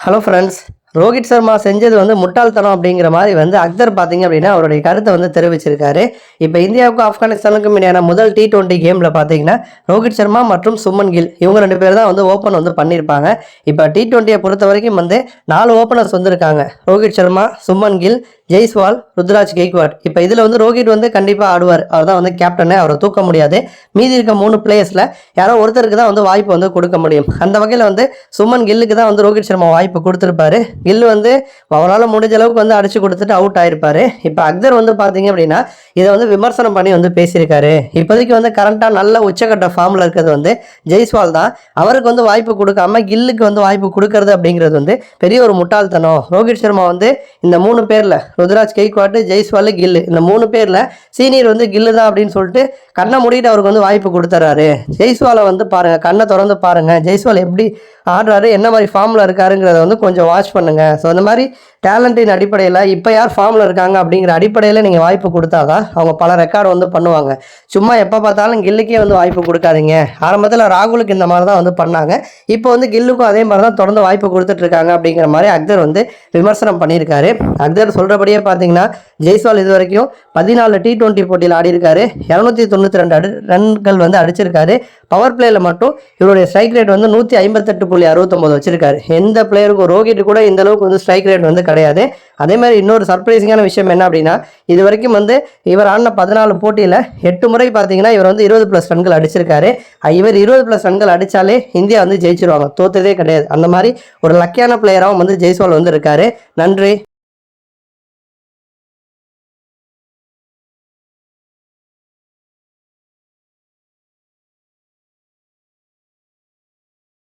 Hello friends Rohit Sharma செஞ்சது வந்து முட்டாள்தனம் அப்படிங்கிற மாதிரி வந்து அக்தர் பார்த்தீங்க அப்படின்னா அவருடைய கருத்தை வந்து தெரிவிச்சிருக்காரு. இப்போ இந்தியாவுக்கும் ஆப்கானிஸ்தானுக்கும் இடையான முதல் டி டுவெண்ட்டி கேமில் பார்த்தீங்கன்னா ரோஹித் சர்மா மற்றும் சுமன் கில் இவங்க ரெண்டு பேர் தான் வந்து ஓப்பன் வந்து பண்ணியிருப்பாங்க. இப்போ டி டுவெண்ட்டியை பொறுத்த வரைக்கும் வந்து நாலு ஓப்பனர்ஸ் வந்திருக்காங்க. ரோஹித் சர்மா சுமன் கில் ஜெய்ஸ்வால் ருத்ராஜ் கெய்க்வாட். இப்போ இதில் வந்து ரோஹித் வந்து கண்டிப்பாக ஆடுவார். அவர் தான் வந்து கேப்டனு அவரை தூக்க முடியாது. மீதி இருக்க மூணு பிளேயர்ஸில் யாரோ ஒருத்தருக்கு தான் வந்து வாய்ப்பு வந்து கொடுக்க முடியும். அந்த வகையில் வந்து சுமன் கில்லுக்கு தான் வந்து ரோஹித் சர்மா வாய்ப்பு கொடுத்துருப்பாரு. கில் வந்து அவரால் முடிஞ்ச அளவுக்கு வந்து அடிச்சு கொடுத்துட்டு அவுட் ஆயிருப்பார். இப்போ அக்தர் வந்து பார்த்தீங்க அப்படின்னா இதை வந்து விமர்சனம் பண்ணி வந்து பேசியிருக்காரு. இப்போதைக்கு வந்து கரண்ட்டாக நல்ல உச்சக்கட்ட ஃபார்மில் இருக்கிறது வந்து ஜெய்ஸ்வால் தான். அவருக்கு வந்து வாய்ப்பு கொடுக்காம கில்லுக்கு வந்து வாய்ப்பு கொடுக்கறது அப்படிங்கிறது வந்து பெரிய ஒரு முட்டாள்தனம். ரோஹித் சர்மா வந்து இந்த மூணு பேரில் ருத்ராஜ் கெய்க்வாட்டு ஜெய்ஸ்வால் கில்லு இந்த மூணு பேரில் சீனியர் வந்து கில்லு தான் அப்படின்னு சொல்லிட்டு கண்ணை மூடிட்டு அவருக்கு வந்து வாய்ப்பு கொடுத்துறாரு. ஜெய்ஸ்வாலை வந்து பாருங்கள் கண்ணை திறந்து பாருங்க ஜெய்ஸ்வால் எப்படி ஆடுறாரு என்ன மாதிரி ஃபார்மில் இருக்காருங்கிறத வந்து கொஞ்சம் வாட்ச் பண்ணுங்க. ஸோ அந்த மாதிரி டேலண்டின் அடிப்படையில் இப்போ யார் ஃபார்மில் இருக்காங்க அப்படிங்கிற அடிப்படையில் நீங்கள் வாய்ப்பு கொடுத்தாதான் அவங்க பல ரெக்கார்டு வந்து பண்ணுவாங்க. சும்மா எப்போ பார்த்தாலும் கில்லுக்கே வந்து வாய்ப்பு கொடுக்காதீங்க. ஆரம்பத்தில் ராகுலுக்கு இந்த மாதிரி தான் வந்து பண்ணாங்க. இப்போ வந்து கில்லுக்கும் அதே மாதிரி தான் தொடர்ந்து வாய்ப்பு கொடுத்துட்ருக்காங்க அப்படிங்கிற மாதிரி அக்தர் வந்து விமர்சனம் பண்ணியிருக்காரு. அக்தர் சொல்கிறபடியே பார்த்தீங்கன்னா ஜெய்ஸ்வால் இது வரைக்கும் பதினாலு டி டுவெண்ட்டி போட்டியில் ஆடியிருக்காரு. இரநூத்தி தொண்ணூற்றி ரெண்டு அடி ரன்கள் வந்து அடிச்சிருக்காரு. பவர் பிளேயில் மட்டும் இவருடைய ஸ்ட்ரைக் ரேட் வந்து நூற்றி ஐம்பத்தெட்டு புள்ளி அறுபத்தொம்போது வச்சிருக்காரு. எந்த பிளேயருக்கும் ரோஹிட் கூட இந்த அளவுக்கு வந்து ஸ்ட்ரைக் ரேட் வந்து கிடையாது. அதே மாதிரி இன்னொரு சர்ப்ரைசிங்கான விஷயம் என்ன அப்படின்னா இது வரைக்கும் வந்து இவர் ஆடின பதினாலு போட்டியில் எட்டு முறை பார்த்தீங்கன்னா இவர் வந்து இருபது ப்ளஸ் ரன்கள் அடிச்சிருக்காரு. இவர் இருபது ப்ளஸ் ரன்கள் அடித்தாலே இந்தியா வந்து ஜெயிச்சிருவாங்க. தோத்ததே கிடையாது. அந்த மாதிரி ஒரு லக்கியான பிளேயராகவும் வந்து ஜெய்ஸ்வால் வந்து இருக்காரு. நன்றி.